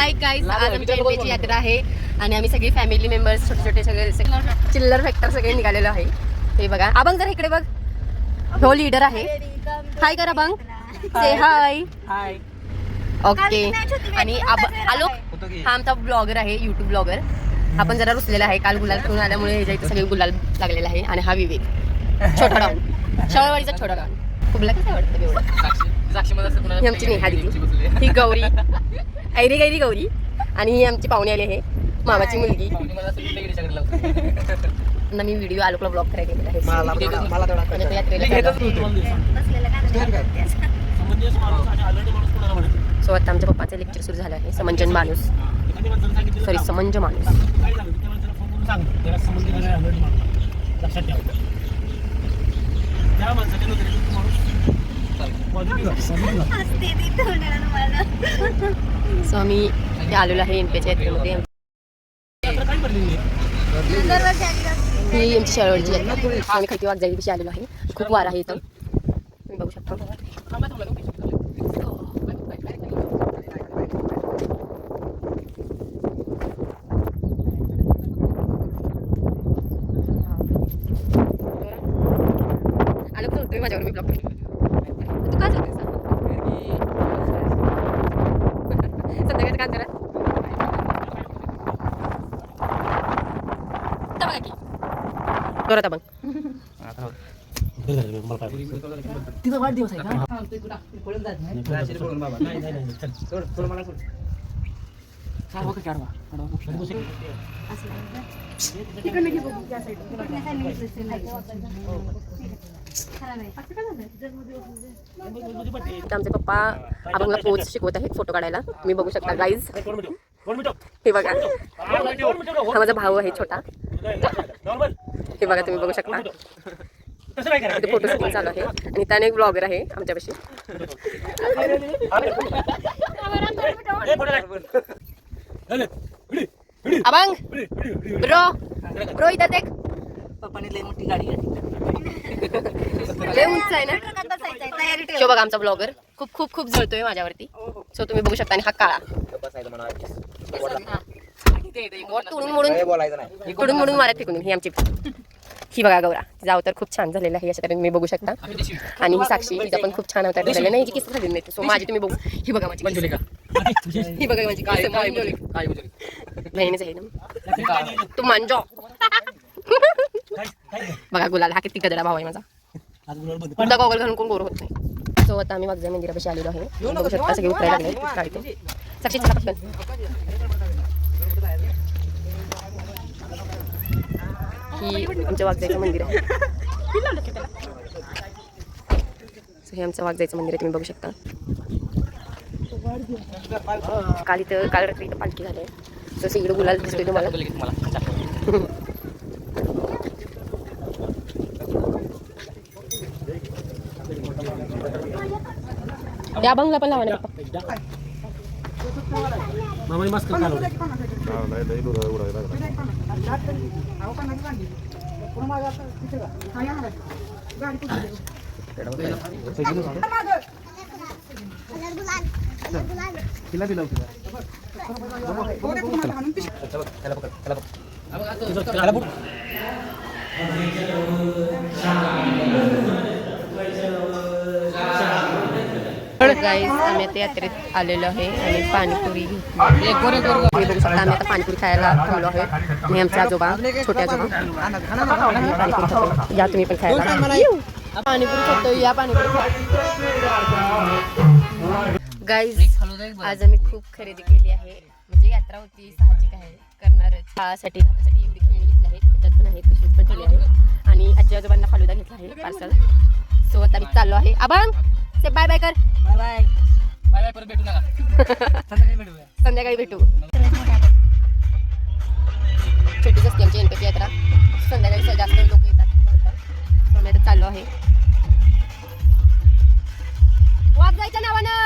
Hi guys आज आमच्या एमपीची यात्रा आहे आणि आम्ही सगळी फॅमिली मेंबर्स छोटे छोटे सगळे सगळे चिल्लर फॅक्टर सगळे निघालेलो आहे. हे बघा. अभंग जर इकडे बघ. हो लीडर आहे. हाय कर अभंग. से हाय हाय ओके आणि अब- आलोक हा आमचा ब्लॉगर आहे युट्यूब ब्लॉगर हा पण जरा रुसलेला आहे. काल गुलाल करून आल्यामुळे ह्याच्या इथे सगळे गुलाल लागलेला आहे. आणि हा विवेक. छोटा डाऊन शाळवाडीचा छोटा डाऊन कुठला कसं ही आमची नेहा दिदी. ही गौरी. ऐरी गैरी गौरी. आणि ही आमची पाहुणे आली आहे मामाची मुलगी. ना मी व्हिडिओ आलोकला ब्लॉग करायला. सो आता आमच्या पप्पाचं लेक्चर सुरू झालं आहे. समंजन माणूस. सॉरी समंज माणूस. सो आम्ही इथे आलेलो आहे एनपीच्या यात्रेमध्ये. ही आमची शरवडची यात्रा. आम्ही खालती वाघजाई आलेलो आहे. खूप वार आहे इथं. तुम्ही बघू शकता. आलो तुम्ही माझ्यावर मी ब्लॉक तू काय सांगतेस संध्याकाळचं काय करा बघा की करत मग तिचा वाढदिवस आहे का चालवा का चालवा आता आमचे पप्पा अभंगला पोच शिकवत आहेत फोटो काढायला. तुम्ही बघू शकता गाईज हे बघा. हा माझा भाऊ आहे छोटा. हे बघा तुम्ही बघू शकता. फोटो शूटिंग चालू आहे. आणि त्याने एक ब्लॉगर आहे आमच्यापाशी. ब्रो ब्रो इथं देख. पप्पाने लई मोठी गाडी घेतली. लय उंच आहे ना? शो बघा आमचा ब्लॉगर खूप खूप खूप जळतोय माझ्यावरती. सो तुम्ही बघू शकता आणि हा काळा. तोडून मोडून तोडून मोडून मारत फेकून ही आमची ही बघा गौरा तिचा अवतार खूप छान झालेला आहे अशा तऱ्हेने तुम्ही बघू शकता. आणि ही साक्षी तिचा पण खूप छान अवतार झालेला नाही किस झालेली नाही. सो माझी तुम्ही बघू. ही बघा माझी. ही बघा माझी. बहिणीच आहे ना. तू मांजो. बघा गुलाल हा किती गदडा भाव आहे माझा. गॉगल घालून कोण गोर होत नाही. सो आता आम्ही वागजा मंदिरापाशी आलेलो आहे. बघू शकता सगळे उतरायला लागले. साक्षी चला पटकन. ही आमच्या वागजायचं मंदिर आहे. So, हे आमचं वागजायचं मंदिर आहे तुम्ही बघू शकता. काल इथं काल रात्री इथं पालखी झाली आहे. जसं इकडे गुलाल दिसतोय तुम्हाला. या बंगला पण लावा ना पप्पा. मामाने मस्त चालवलं तिला दिलं Guys आम्ही आता यात्रेत आलेलो आहे आणि पाणीपुरी घेतली. बघू शकता आम्ही आता पाणीपुरी खायला थांबलो आहे. मी आमचे आजोबा छोटे आजोबा. या तुम्ही पण खायला. पाणीपुरी खातो या पाणीपुरी गाईज आज आम्ही खूप खरेदी केली आहे. म्हणजे यात्रा होती साहजिक आहे. करणारच. खासाठी एवढी घेतली आहे पण आहे पिशवीत पण आहे. आणि आजी आजोबांना फालुदा घेतला आहे पार्सल सो आता मी चाललो आहे. आबांग से बाय बाय कर. Bye bye. बाय परत भेटू संध्याकाळी संध्याकाळी भेटू. छोटीच असते आमची यात्रा. संध्याकाळी जास्त लोक येतात आम्ही आता चाललो आहे. वाघ जायच्या नावानं.